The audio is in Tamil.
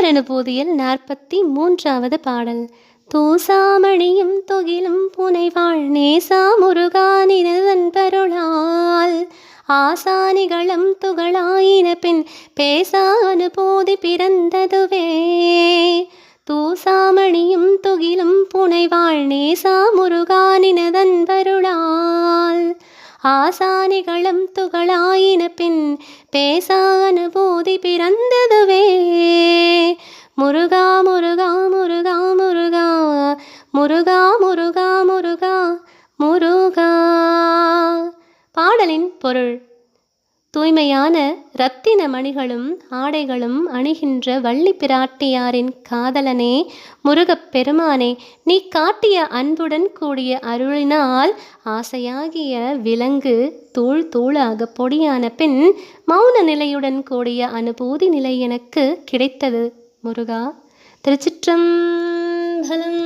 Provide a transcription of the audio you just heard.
தொடரனுபூதியில் நாற்பத்தி மூன்றாவது பாடல். தூசாமணியும் தொகிலும் புனைவாள் நேசா முருகானினதன் பருளால் ஆசானிகளும் துகளாயின பின் பேசா அனுபூதி பிறந்ததுவே. தூசாமணியும் துகிலும் புனைவாள் நேசா முருகானினதன் பருளால் ஆசானிகளும் துகளாயின பின் பேசா அனுபூதி பிறந்ததுவே முருகா முருகா முருகா முருகா முருகா முருகா முருகா முருகா. பாடலின் பொருள். தூய்மையான இரத்தின மணிகளும் ஆடைகளும் அணிகின்ற வள்ளி பிராட்டியாரின் காதலனே முருகப்பெருமானே நீ காட்டிய அன்புடன் கூடிய அருளினால் ஆசையாகிய விலங்கு தூள் தூளாக பொடியான பின் மௌன நிலையுடன் கூடிய அனுபூதி நிலை எனக்கு கிடைத்தது. முருகா. திருச்சிற்றம்பலம்